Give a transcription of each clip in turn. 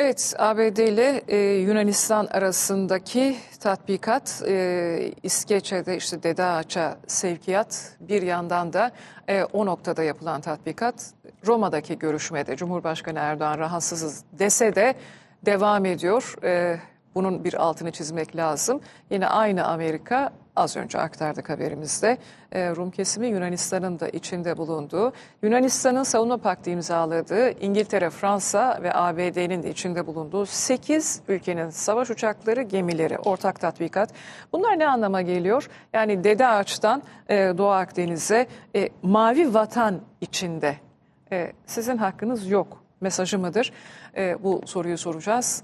Evet, ABD ile e, Yunanistan arasındaki tatbikat e, İskeçe'de işte Dede Ağaç'a sevkiyat bir yandan da e, o noktada yapılan tatbikat Roma'daki görüşmede Cumhurbaşkanı Erdoğan rahatsızız dese de devam ediyor. E, bunun bir altını çizmek lazım. Yine aynı Amerika az önce aktardık haberimizde. E, Rum kesimi Yunanistan'ın da içinde bulunduğu, Yunanistan'ın savunma paktı imzaladığı, İngiltere, Fransa ve ABD'nin de içinde bulunduğu 8 ülkenin savaş uçakları, gemileri, ortak tatbikat. Bunlar ne anlama geliyor? Yani Dede Ağaç'tan e, Doğu Akdeniz'e e, mavi vatan içinde e, sizin hakkınız yok mesajı mıdır? Bu soruyu soracağız.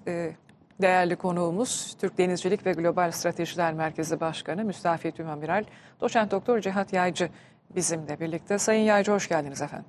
Değerli konuğumuz Türk Denizcilik ve Global Stratejiler Merkezi Başkanı Müstafiyet Ünamiral Doçent Doktor Cihat Yaycı bizimle birlikte. Sayın Yaycı hoş geldiniz efendim.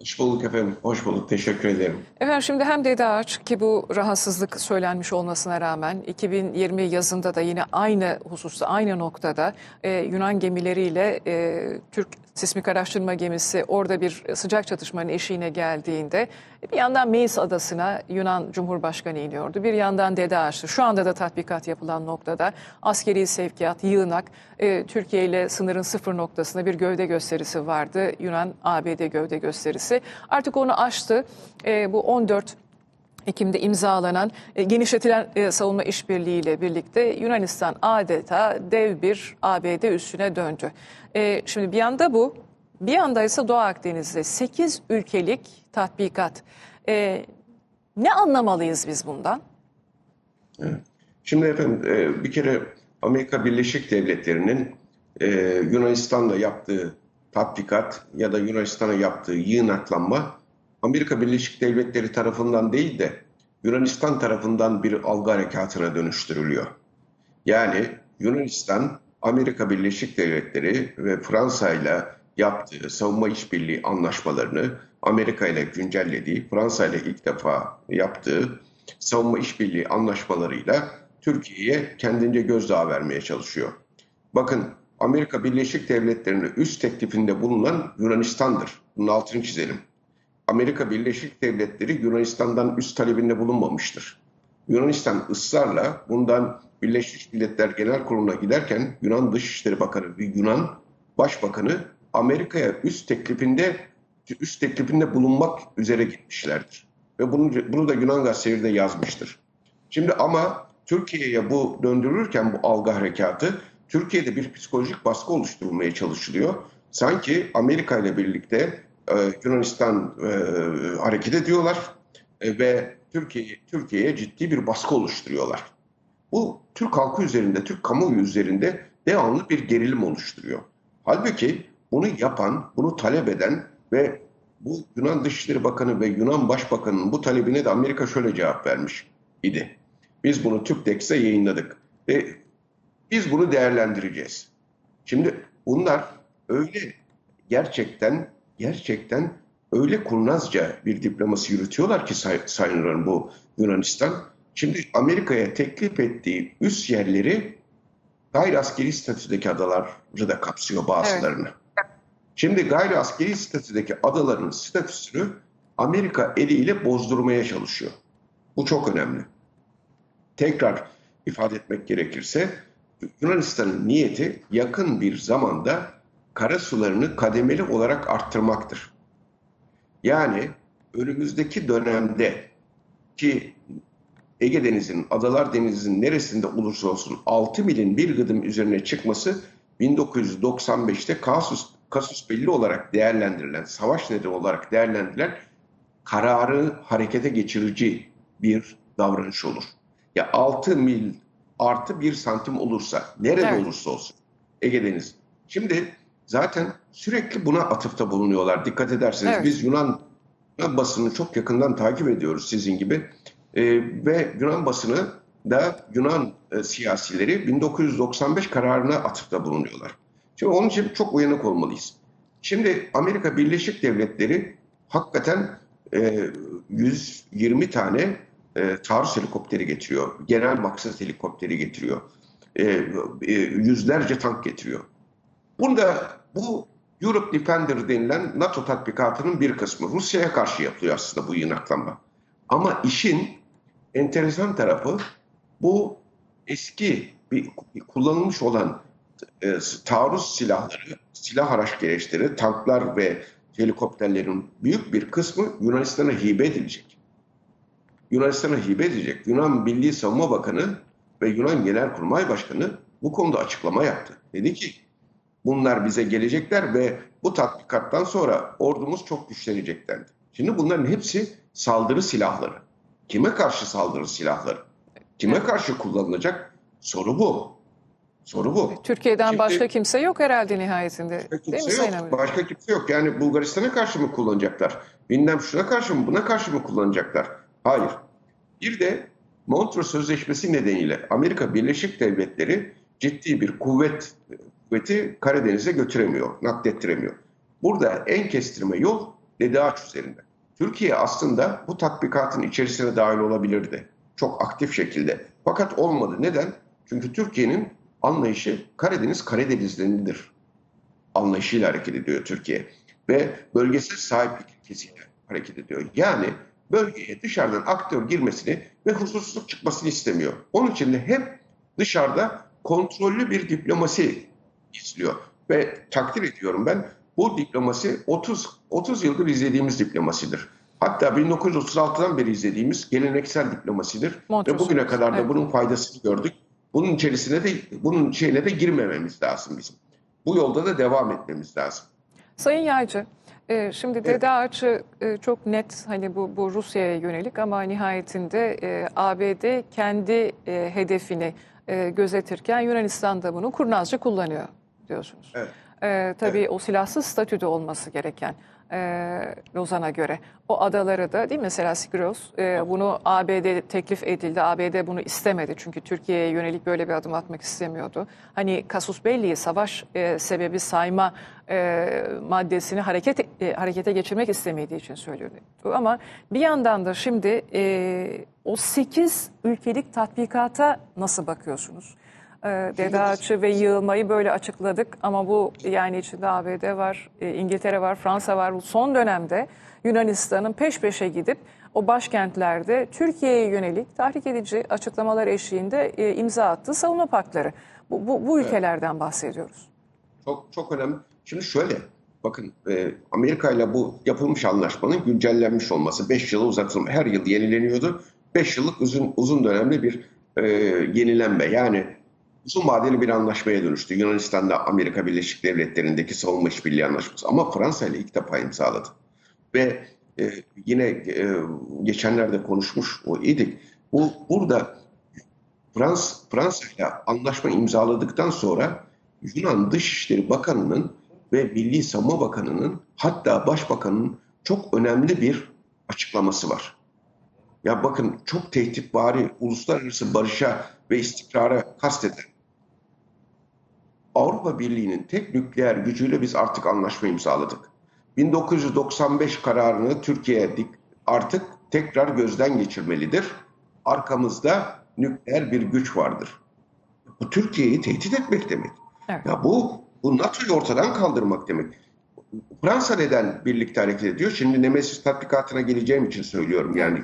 Hoş bulduk efendim. Hoş bulduk. Teşekkür ederim. Efendim şimdi hem Dede Ağaç ki bu rahatsızlık söylenmiş olmasına rağmen 2020 yazında da yine aynı hususta aynı noktada e, Yunan gemileriyle e, Türk sismik araştırma gemisi orada bir sıcak çatışmanın eşiğine geldiğinde bir yandan Meis adasına Yunan Cumhurbaşkanı iniyordu. Bir yandan Dede Ağaç'tı. Şu anda da tatbikat yapılan noktada askeri sevkiyat, yığınak, e, Türkiye ile sınırın sıfır noktasında bir gövde gösterisi vardı. Yunan-ABD gövde gösterisi. Artık onu aştı. E, bu 14 Ekim'de imzalanan e, genişletilen e, savunma işbirliğiyle birlikte Yunanistan adeta dev bir ABD üssüne döndü. E, şimdi bir yanda bu, bir yanda ise Doğu Akdeniz'de 8 ülkelik tatbikat. E, ne anlamalıyız biz bundan? Şimdi efendim e, bir kere Amerika Birleşik Devletleri'nin e, Yunanistan'da yaptığı tatbikat ya da Yunanistan'a yaptığı yığınaklanma Amerika Birleşik Devletleri tarafından değil de Yunanistan tarafından bir algı harekatına dönüştürülüyor. Yani Yunanistan, Amerika Birleşik Devletleri ve Fransa ile yaptığı savunma işbirliği anlaşmalarını Amerika ile güncellediği, Fransa ile ilk defa yaptığı savunma işbirliği anlaşmalarıyla Türkiye'ye kendince gözdağı vermeye çalışıyor. Bakın Amerika Birleşik Devletleri'nin üst teklifinde bulunan Yunanistan'dır. Bunun altını çizelim. Amerika Birleşik Devletleri Yunanistan'dan üst talebinde bulunmamıştır. Yunanistan ısrarla bundan Birleşmiş Milletler Genel Kurulu'na giderken Yunan Dışişleri Bakanı ve Yunan Başbakanı Amerika'ya üst teklifinde üst teklifinde bulunmak üzere gitmişlerdir. Ve bunu, bunu da Yunan gazeteleri de yazmıştır. Şimdi ama Türkiye'ye bu döndürülürken bu algı harekatı Türkiye'de bir psikolojik baskı oluşturulmaya çalışılıyor. Sanki Amerika ile birlikte e, Yunanistan e, hareket ediyorlar e, ve Türkiye Türkiye'ye ciddi bir baskı oluşturuyorlar. Bu Türk halkı üzerinde, Türk kamuoyu üzerinde devamlı bir gerilim oluşturuyor. Halbuki bunu yapan, bunu talep eden ve bu Yunan Dışişleri Bakanı ve Yunan Başbakanı'nın bu talebine de Amerika şöyle cevap vermiş idi. Biz bunu TÜPDEX'e yayınladık ve biz bunu değerlendireceğiz. Şimdi bunlar öyle gerçekten gerçekten öyle kurnazca bir diplomasi yürütüyorlar ki say Sayın bu Yunanistan. Şimdi Amerika'ya teklif ettiği üst yerleri gayri askeri statüdeki adaları da kapsıyor bazılarını. Evet. Şimdi gayri askeri statüdeki adaların statüsünü Amerika eliyle bozdurmaya çalışıyor. Bu çok önemli. Tekrar ifade etmek gerekirse Yunanistan'ın niyeti yakın bir zamanda kara sularını kademeli olarak arttırmaktır. Yani önümüzdeki dönemde ki Ege Denizi'nin, Adalar Denizi'nin neresinde olursa olsun 6 milin bir gıdım üzerine çıkması 1995'te kasus, kasus belli olarak değerlendirilen, savaş nedeni olarak değerlendirilen kararı harekete geçirici bir davranış olur. Ya 6 mil artı 1 santim olursa, nerede evet. olursa olsun Ege Denizi. Şimdi zaten sürekli buna atıfta bulunuyorlar. Dikkat ederseniz evet. biz Yunan, Yunan basını çok yakından takip ediyoruz sizin gibi. E, ve Yunan basını da Yunan e, siyasileri 1995 kararına atıfta bulunuyorlar. Şimdi onun için çok uyanık olmalıyız. Şimdi Amerika Birleşik Devletleri hakikaten e, 120 tane e, taarruz helikopteri getiriyor. Genel maksat helikopteri getiriyor. E, e, yüzlerce tank getiriyor. Bunda bu Europe Defender denilen NATO tatbikatının bir kısmı. Rusya'ya karşı yapılıyor aslında bu yığınaklanma. Ama işin enteresan tarafı bu eski bir kullanılmış olan e, taarruz silahları, silah araç gereçleri, tanklar ve helikopterlerin büyük bir kısmı Yunanistan'a hibe edilecek. Yunanistan'a hibe edilecek. Yunan Milli Savunma Bakanı ve Yunan Genelkurmay Başkanı bu konuda açıklama yaptı. Dedi ki bunlar bize gelecekler ve bu tatbikattan sonra ordumuz çok güçlenecek dendi. Şimdi bunların hepsi saldırı silahları. Kime karşı saldırı silahları? Kime karşı kullanılacak? Soru bu. Soru bu. Türkiye'den Şimdi- başka kimse yok herhalde nihayetinde. Başka Değil mi kimse Sayın yok. Amirim? Başka kimse yok. Yani Bulgaristan'a karşı mı kullanacaklar? Bilmem şuna karşı mı, buna karşı mı kullanacaklar? Hayır. Bir de Montreux Sözleşmesi nedeniyle Amerika Birleşik Devletleri ciddi bir kuvvet kuvveti Karadeniz'e götüremiyor, naklettiremiyor. Burada en kestirme yol Dede Ağaç üzerinde. Türkiye aslında bu tatbikatın içerisine dahil olabilirdi. Çok aktif şekilde. Fakat olmadı. Neden? Çünkü Türkiye'nin anlayışı Karadeniz Karadenizleridir anlayışıyla hareket ediyor Türkiye. Ve bölgesel sahiplik ilkesiyle hareket ediyor. Yani bölgeye dışarıdan aktör girmesini ve huzursuzluk çıkmasını istemiyor. Onun için de hep dışarıda kontrollü bir diplomasi izliyor. Ve takdir ediyorum ben bu diplomasi 30 30 yıldır izlediğimiz diplomasidir. Hatta 1936'dan beri izlediğimiz geleneksel diplomasidir. Montreux Ve bugüne kadar da evet. bunun faydasını gördük. Bunun içerisine de bunun şeyine de girmememiz lazım bizim. Bu yolda da devam etmemiz lazım. Sayın Yaycı, e, şimdi Dede Ağaç'ı e, çok net hani bu, bu Rusya'ya yönelik ama nihayetinde e, ABD kendi e, hedefini e, gözetirken Yunanistan da bunu kurnazca kullanıyor diyorsunuz. Evet. E, tabii Evet. o silahsız statüde olması gereken e, Lozan'a göre. O adaları da değil mi? Mesela Sigros e, bunu ABD teklif edildi. ABD bunu istemedi çünkü Türkiye'ye yönelik böyle bir adım atmak istemiyordu. Hani Kasus Belli'yi savaş e, sebebi sayma e, maddesini hareket e, harekete geçirmek istemediği için söylüyordu. Ama bir yandan da şimdi e, o 8 ülkelik tatbikata nasıl bakıyorsunuz? E, Dede Ağaçı ve yığılmayı böyle açıkladık ama bu yani içinde ABD var, e, İngiltere var, Fransa var. Bu son dönemde Yunanistan'ın peş peşe gidip o başkentlerde Türkiye'ye yönelik tahrik edici açıklamalar eşliğinde e, imza attığı savunma paktları. Bu, bu, bu ülkelerden bahsediyoruz. Çok çok önemli. Şimdi şöyle bakın e, Amerika ile bu yapılmış anlaşmanın güncellenmiş olması 5 yıla uzatılma her yıl yenileniyordu. 5 yıllık uzun uzun dönemli bir e, yenilenme yani uzun vadeli bir anlaşmaya dönüştü. Yunanistan'da Amerika Birleşik Devletleri'ndeki savunma işbirliği anlaşması ama Fransa ile ilk defa imzaladı. Ve e, yine e, geçenlerde konuşmuş o idik. Bu burada Frans Fransa ile anlaşma imzaladıktan sonra Yunan Dışişleri Bakanı'nın ve Milli Savunma Bakanı'nın hatta Başbakan'ın çok önemli bir açıklaması var. Ya bakın çok tehditvari, uluslararası barışa ve istikrara kasteden Avrupa Birliği'nin tek nükleer gücüyle biz artık anlaşma imzaladık. 1995 kararını Türkiye artık tekrar gözden geçirmelidir. Arkamızda nükleer bir güç vardır. Bu Türkiye'yi tehdit etmek demek. Evet. Ya bu bu NATO'yu ortadan kaldırmak demek. Fransa neden birlikte hareket ediyor? Şimdi Nemesis tatbikatına geleceğim için söylüyorum. Yani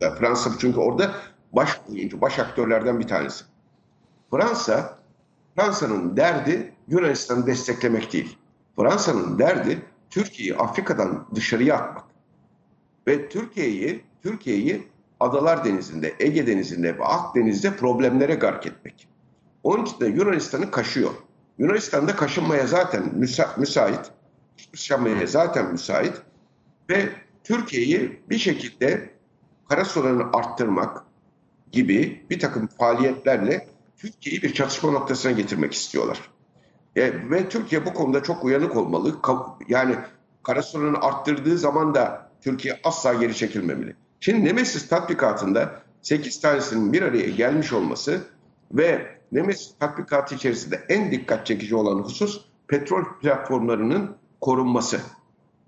ya Fransa çünkü orada baş oyuncu, baş aktörlerden bir tanesi. Fransa, Fransa'nın derdi Yunanistan'ı desteklemek değil. Fransa'nın derdi Türkiye'yi Afrika'dan dışarıya atmak. Ve Türkiye'yi Türkiye'yi Adalar Denizi'nde, Ege Denizi'nde ve Akdeniz'de problemlere gark etmek. Onun için de Yunanistan'ı kaşıyor. Yunanistan'da kaşınmaya zaten müsa- müsait. Kaşınmaya zaten müsait. Ve Türkiye'yi bir şekilde karasularını arttırmak gibi bir takım faaliyetlerle Türkiye'yi bir çatışma noktasına getirmek istiyorlar. E, ve Türkiye bu konuda çok uyanık olmalı. Yani karasularını arttırdığı zaman da Türkiye asla geri çekilmemeli. Şimdi Nemesis tatbikatında 8 tanesinin bir araya gelmiş olması ve Nemesis tatbikatı içerisinde en dikkat çekici olan husus petrol platformlarının korunması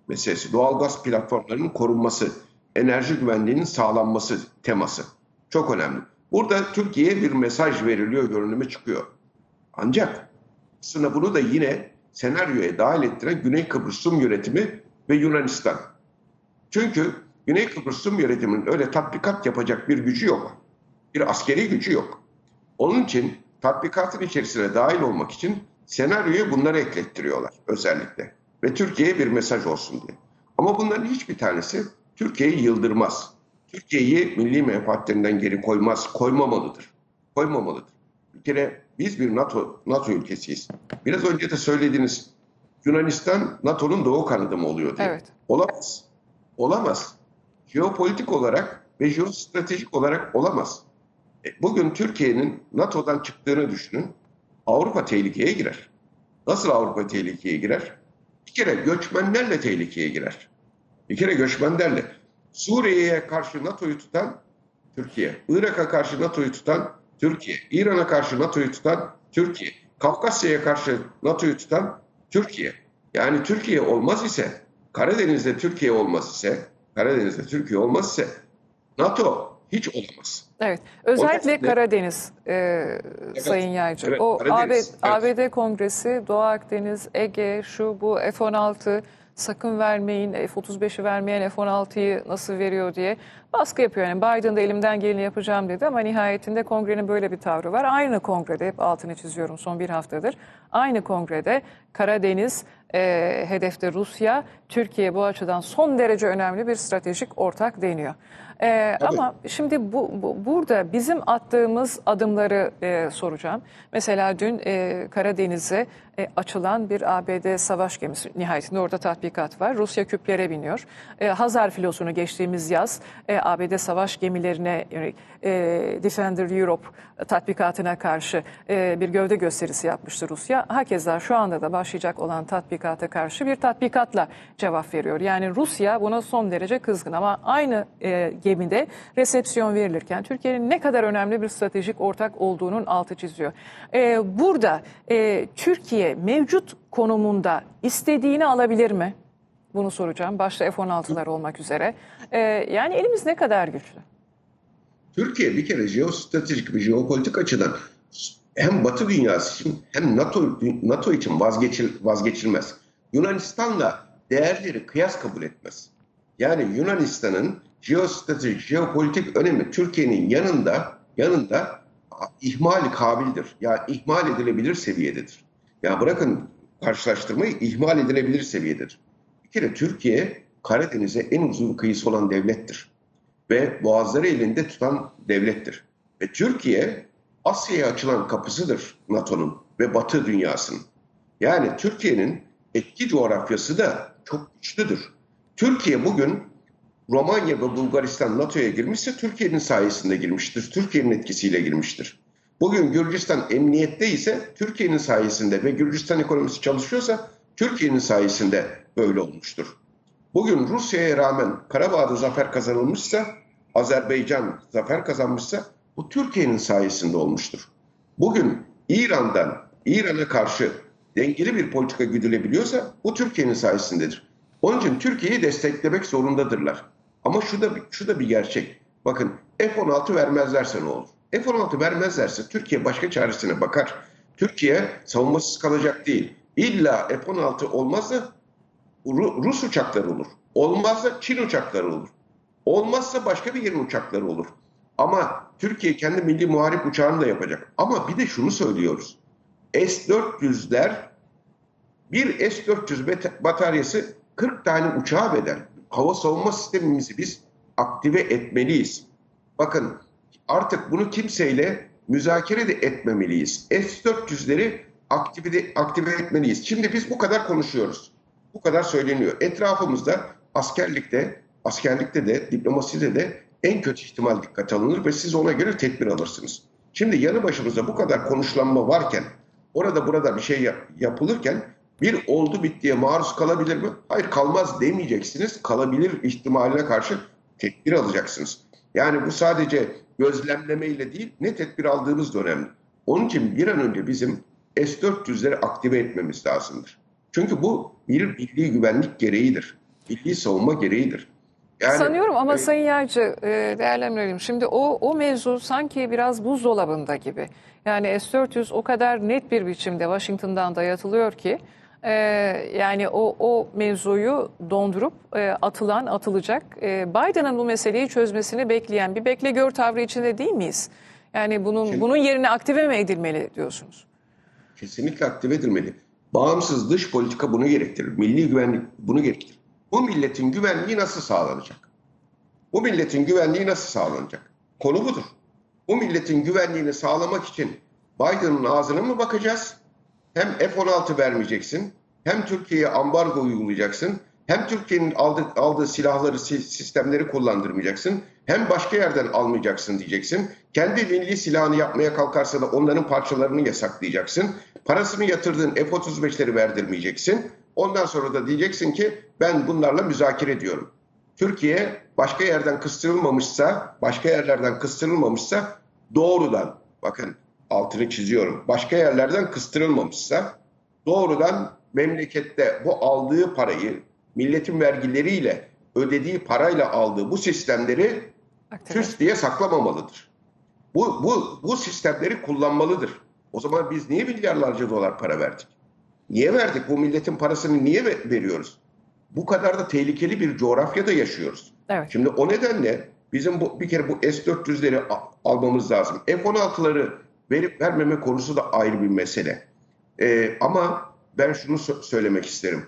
meselesi. Doğalgaz platformlarının korunması, enerji güvenliğinin sağlanması teması. Çok önemli. Burada Türkiye'ye bir mesaj veriliyor, görünümü çıkıyor. Ancak bunu da yine senaryoya dahil ettiren Güney Kıbrıs Rum yönetimi ve Yunanistan. Çünkü Güney Kıbrıs Rum yönetiminin öyle tatbikat yapacak bir gücü yok. Bir askeri gücü yok. Onun için tatbikatın içerisine dahil olmak için senaryoyu bunları eklettiriyorlar özellikle. Ve Türkiye'ye bir mesaj olsun diye. Ama bunların hiçbir tanesi Türkiye'yi yıldırmaz. Türkiye'yi milli menfaatlerinden geri koymaz, koymamalıdır. Koymamalıdır. Bir kere biz bir NATO, NATO ülkesiyiz. Biraz önce de söylediğiniz Yunanistan NATO'nun doğu kanadı mı oluyor diye. Evet. Olamaz. Olamaz. Jeopolitik olarak ve jeostratejik olarak olamaz. E, Bugün Türkiye'nin NATO'dan çıktığını düşünün. Avrupa tehlikeye girer. Nasıl Avrupa tehlikeye girer? Bir kere göçmenlerle tehlikeye girer. Bir kere göçmenlerle. Suriye'ye karşı NATO'yu tutan Türkiye. Irak'a karşı NATO'yu tutan Türkiye. İran'a karşı NATO'yu tutan Türkiye. Kafkasya'ya karşı NATO'yu tutan Türkiye. Yani Türkiye olmaz ise, Karadeniz'de Türkiye olmaz ise, Karadeniz'de Türkiye olmaz ise NATO hiç olamaz. Evet. Özellikle nedenle- Karadeniz e, Sayın Yaycı. evet, o Karadeniz, ABD, evet. ABD Kongresi, Doğu Akdeniz, Ege, şu bu F-16 sakın vermeyin, F-35'i vermeyen F-16'yı nasıl veriyor diye baskı yapıyor. Yani Biden de elimden geleni yapacağım dedi ama nihayetinde kongrenin böyle bir tavrı var. Aynı kongrede, hep altını çiziyorum son bir haftadır, aynı kongrede Karadeniz, e, hedefte Rusya, Türkiye bu açıdan son derece önemli bir stratejik ortak deniyor. E, Tabii. ama Şimdi bu, bu- burada bizim attığımız adımları e, soracağım. Mesela dün e, Karadeniz'e e, açılan bir ABD savaş gemisi nihayetinde orada tatbikat var. Rusya küplere biniyor. E, Hazar filosunu geçtiğimiz yaz e, ABD savaş gemilerine yönelik e, Defender Europe tatbikatına karşı e, bir gövde gösterisi yapmıştı Rusya. Hakeza şu anda da başlayacak olan tatbikata karşı bir tatbikatla cevap veriyor. Yani Rusya buna son derece kızgın ama aynı e, gemide resepsiyon verilirken Türkiye'nin ne kadar önemli bir stratejik ortak olduğunun altı çiziyor. E, burada e, Türkiye mevcut konumunda istediğini alabilir mi? Bunu soracağım. Başta F-16'lar olmak üzere. E, yani elimiz ne kadar güçlü? Türkiye bir kere jeostratejik ve jeopolitik açıdan hem Batı dünyası için hem NATO NATO için vazgeçil, vazgeçilmez. Yunanistan'la değerleri kıyas kabul etmez. Yani Yunanistan'ın jeostratejik, jeopolitik önemi Türkiye'nin yanında yanında ihmali kabildir. Yani ihmal edilebilir seviyededir. Ya bırakın karşılaştırmayı ihmal edilebilir seviyededir. Bir kere Türkiye Karadeniz'e en uzun kıyısı olan devlettir ve boğazları elinde tutan devlettir. Ve Türkiye Asya'ya açılan kapısıdır NATO'nun ve Batı dünyasının. Yani Türkiye'nin etki coğrafyası da çok güçlüdür. Türkiye bugün Romanya ve Bulgaristan NATO'ya girmişse Türkiye'nin sayesinde girmiştir. Türkiye'nin etkisiyle girmiştir. Bugün Gürcistan emniyette ise Türkiye'nin sayesinde ve Gürcistan ekonomisi çalışıyorsa Türkiye'nin sayesinde böyle olmuştur. Bugün Rusya'ya rağmen Karabağ'da zafer kazanılmışsa, Azerbaycan zafer kazanmışsa bu Türkiye'nin sayesinde olmuştur. Bugün İran'dan İran'a karşı dengeli bir politika güdülebiliyorsa bu Türkiye'nin sayesindedir. Onun için Türkiye'yi desteklemek zorundadırlar. Ama şu da, şu da bir gerçek. Bakın F-16 vermezlerse ne olur? F-16 vermezlerse Türkiye başka çaresine bakar. Türkiye savunmasız kalacak değil. İlla F-16 olmazsa Ru- Rus uçakları olur. Olmazsa Çin uçakları olur. Olmazsa başka bir yerin uçakları olur. Ama Türkiye kendi milli muharip uçağını da yapacak. Ama bir de şunu söylüyoruz. S-400'ler bir S-400 bet- bataryası 40 tane uçağa bedel. Hava savunma sistemimizi biz aktive etmeliyiz. Bakın artık bunu kimseyle müzakere de etmemeliyiz. S-400'leri aktive, aktive etmeliyiz. Şimdi biz bu kadar konuşuyoruz. Bu kadar söyleniyor. Etrafımızda askerlikte, askerlikte de, diplomaside de en kötü ihtimal dikkat alınır ve siz ona göre tedbir alırsınız. Şimdi yanı başımızda bu kadar konuşlanma varken, orada burada bir şey yap- yapılırken bir oldu bittiye maruz kalabilir mi? Hayır kalmaz demeyeceksiniz. Kalabilir ihtimaline karşı tedbir alacaksınız. Yani bu sadece gözlemlemeyle değil, ne tedbir aldığımız da önemli. Onun için bir an önce bizim S-400'leri aktive etmemiz lazımdır. Çünkü bu bir milli güvenlik gereğidir. Milli savunma gereğidir. Yani, Sanıyorum ama e, Sayın Yaycı e, değerlendirelim. Şimdi o, o mevzu sanki biraz buzdolabında gibi. Yani S-400 o kadar net bir biçimde Washington'dan dayatılıyor ki Ee, yani o, o mevzuyu dondurup e, atılan, atılacak. E, Biden'ın bu meseleyi çözmesini bekleyen bir bekle gör tavrı içinde değil miyiz? Yani bunun Şimdi- bunun yerine aktive mi edilmeli diyorsunuz? Kesinlikle aktive edilmeli. Bağımsız dış politika bunu gerektirir. Milli güvenlik bunu gerektirir. Bu milletin güvenliği nasıl sağlanacak? Bu milletin güvenliği nasıl sağlanacak? Konu budur. Bu milletin güvenliğini sağlamak için Biden'ın ağzına mı bakacağız? Hem F-16 vermeyeceksin, hem Türkiye'ye ambargo uygulayacaksın, hem Türkiye'nin aldığı, aldığı silahları, si- sistemleri kullandırmayacaksın, hem başka yerden almayacaksın diyeceksin. Kendi milli silahını yapmaya kalkarsa da onların parçalarını yasaklayacaksın. Parasını yatırdığın F-35'leri verdirmeyeceksin. Ondan sonra da diyeceksin ki ben bunlarla müzakere ediyorum. Türkiye başka yerden kıstırılmamışsa, başka yerlerden kıstırılmamışsa doğrudan, bakın altını çiziyorum, başka yerlerden kıstırılmamışsa doğrudan memlekette bu aldığı parayı milletin vergileriyle ödediği parayla aldığı bu sistemleri süs diye saklamamalıdır. Bu, bu, bu sistemleri kullanmalıdır. O zaman biz niye milyarlarca dolar para verdik? Niye verdik? Bu milletin parasını niye ve- veriyoruz? Bu kadar da tehlikeli bir coğrafyada yaşıyoruz. Evet. Şimdi o nedenle bizim bu bir kere bu S-400'leri a- almamız lazım. F-16'ları verip vermeme konusu da ayrı bir mesele. Ee, ama ben şunu sö- söylemek isterim.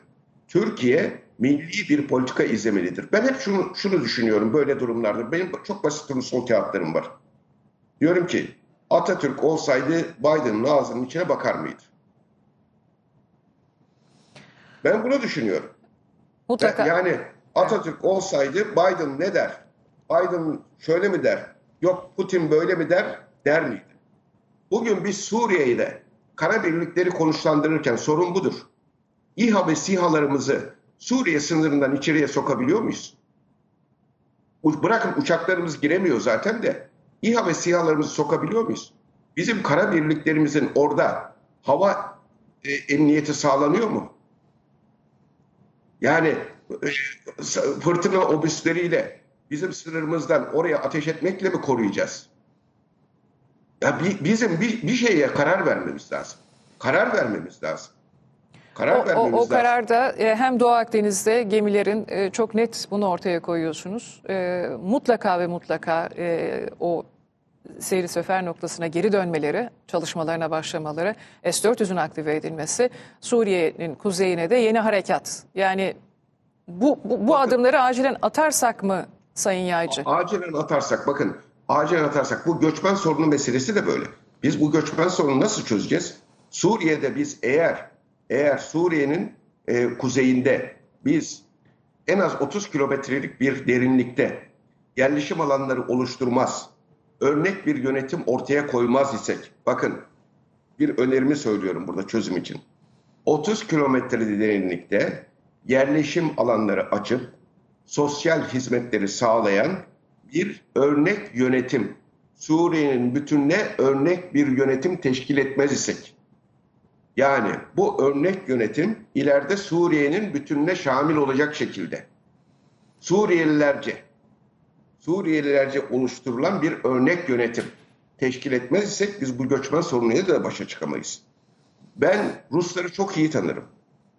Türkiye milli bir politika izlemelidir. Ben hep şunu, şunu düşünüyorum böyle durumlarda. Benim çok basit bir sol kağıtlarım var. Diyorum ki Atatürk olsaydı Biden'ın ağzının içine bakar mıydı? Ben bunu düşünüyorum. Mutlaka. Yani Atatürk olsaydı Biden ne der? Biden şöyle mi der? Yok Putin böyle mi der? Der miydi? Bugün biz Suriye'yi de kara birlikleri konuşlandırırken sorun budur. İHA ve SİHA'larımızı Suriye sınırından içeriye sokabiliyor muyuz? Bırakın uçaklarımız giremiyor zaten de İHA ve SİHA'larımızı sokabiliyor muyuz? Bizim kara birliklerimizin orada hava e, emniyeti sağlanıyor mu? Yani e, fırtına obüsleriyle bizim sınırımızdan oraya ateş etmekle mi koruyacağız? Ya bi- bizim bir, bir şeye karar vermemiz lazım. Karar vermemiz lazım. Karar O, o, vermemiz o lazım. kararda e, hem Doğu Akdeniz'de gemilerin e, çok net bunu ortaya koyuyorsunuz. E, mutlaka ve mutlaka o seyri sefer noktasına geri dönmeleri, çalışmalarına başlamaları, S-400'ün aktive edilmesi, Suriye'nin kuzeyine de yeni harekat. Yani bu, bu, bu adımları acilen atarsak mı Sayın Yaycı? Acilen atarsak bakın acilen atarsak bu göçmen sorunu meselesi de böyle. Biz bu göçmen sorunu nasıl çözeceğiz? Suriye'de biz eğer eğer Suriye'nin e, kuzeyinde biz en az 30 kilometrelik bir derinlikte yerleşim alanları oluşturmaz, örnek bir yönetim ortaya koymaz isek, bakın bir önerimi söylüyorum burada çözüm için. 30 kilometre derinlikte yerleşim alanları açıp sosyal hizmetleri sağlayan bir örnek yönetim, Suriye'nin bütününe örnek bir yönetim teşkil etmez isek, yani bu örnek yönetim ileride Suriye'nin bütününe şamil olacak şekilde, Suriyelilerce, Suriyelilerce oluşturulan bir örnek yönetim teşkil etmez isek biz bu göçmen sorunuyla da başa çıkamayız. Ben Rusları çok iyi tanırım.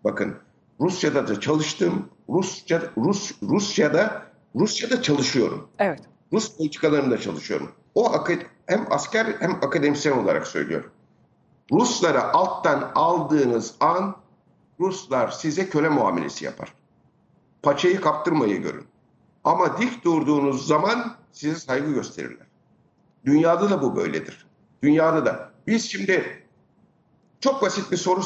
Bakın Rusya'da da çalıştım. Rusça, Rus, Rusya'da Rusya'da çalışıyorum. Evet. Rus politikalarında çalışıyorum. O hem asker hem akademisyen olarak söylüyorum. Ruslara alttan aldığınız an Ruslar size köle muamelesi yapar. Paçayı kaptırmayı görün. Ama dik durduğunuz zaman size saygı gösterirler. Dünyada da bu böyledir. Dünyada da. Biz şimdi çok basit bir soru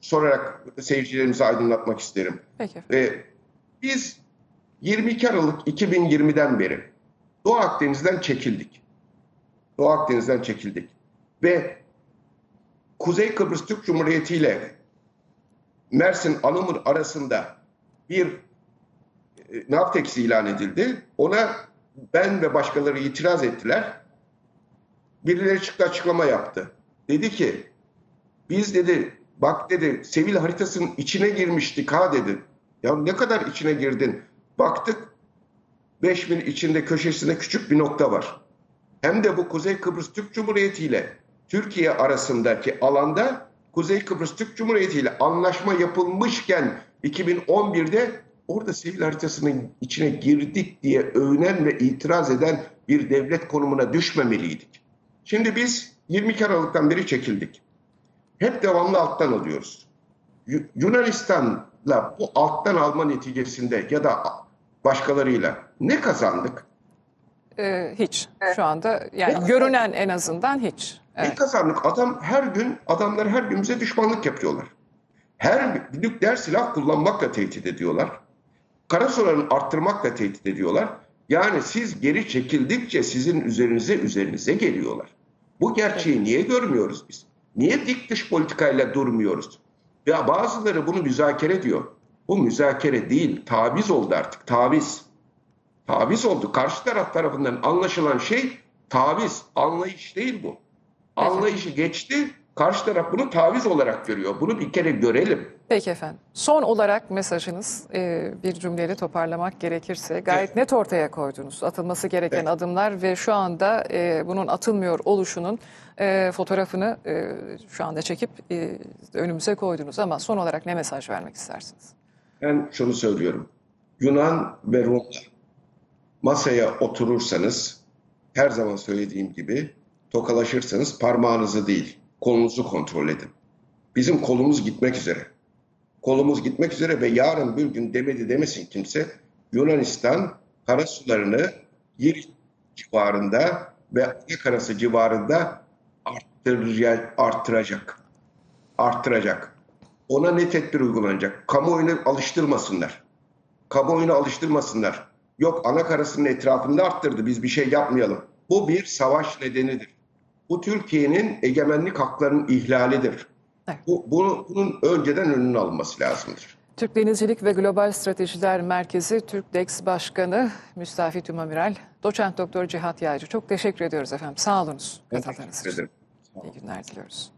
sorarak seyircilerimizi aydınlatmak isterim. Peki. Ee, biz 22 Aralık 2020'den beri Doğu Akdeniz'den çekildik. Doğu Akdeniz'den çekildik. Ve Kuzey Kıbrıs Türk Cumhuriyeti ile Mersin Anamur arasında bir e, Navtex ilan edildi. Ona ben ve başkaları itiraz ettiler. Birileri çıktı açıklama yaptı. Dedi ki biz dedi bak dedi Sevil haritasının içine girmiştik ha dedi. Ya ne kadar içine girdin? Baktık 5 mil içinde köşesinde küçük bir nokta var. Hem de bu Kuzey Kıbrıs Türk Cumhuriyeti ile Türkiye arasındaki alanda Kuzey Kıbrıs Türk Cumhuriyeti ile anlaşma yapılmışken 2011'de orada sivil haritasının içine girdik diye övünen ve itiraz eden bir devlet konumuna düşmemeliydik. Şimdi biz 22 Aralık'tan beri çekildik. Hep devamlı alttan alıyoruz. Yu- Yunanistan'la bu alttan alma neticesinde ya da başkalarıyla ne kazandık? E, hiç. Şu anda yani görünen en azından hiç. Ne Evet. kazandık? Adam her gün, adamlar her gün bize düşmanlık yapıyorlar. Her nükleer silah kullanmakla tehdit ediyorlar. Kara sularını arttırmakla tehdit ediyorlar. Yani siz geri çekildikçe sizin üzerinize üzerinize geliyorlar. Bu gerçeği niye görmüyoruz biz? Niye dik dış politikayla durmuyoruz? Ya bazıları bunu müzakere diyor. Bu müzakere değil, taviz oldu artık, taviz. Taviz oldu. Karşı taraf tarafından anlaşılan şey taviz, anlayış değil bu. Anlayışı geçti, karşı taraf bunu taviz olarak görüyor. Bunu bir kere görelim. Peki efendim. Son olarak mesajınız e, bir cümleyle toparlamak gerekirse gayet net ortaya koydunuz. Atılması gereken Evet. adımlar ve şu anda e, bunun atılmıyor oluşunun e, fotoğrafını e, şu anda çekip e, önümüze koydunuz. Ama son olarak ne mesaj vermek istersiniz? Ben şunu söylüyorum. Yunan ve Rumlar masaya oturursanız her zaman söylediğim gibi tokalaşırsanız parmağınızı değil kolunuzu kontrol edin. Bizim kolumuz gitmek üzere. Kolumuz gitmek üzere ve yarın bir gün demedi demesin kimse Yunanistan karasularını Girit civarında ve Anakarası civarında arttıracak, arttıracak. Arttıracak. Ona ne tedbir uygulanacak? Kamuoyunu alıştırmasınlar. Kamuoyunu alıştırmasınlar. Yok ana karasının etrafında arttırdı biz bir şey yapmayalım. Bu bir savaş nedenidir. Bu Türkiye'nin egemenlik haklarının ihlalidir. Evet. Bu, bunu, bunun önceden önünün alınması lazımdır. Türk Denizcilik ve Global Stratejiler Merkezi Türkdex Başkanı Müstafi Tümamiral, Doçent Doktor Cihat Yaycı. Çok teşekkür ediyoruz efendim. Sağ olunuz Ben teşekkür ederim. İyi günler diliyoruz.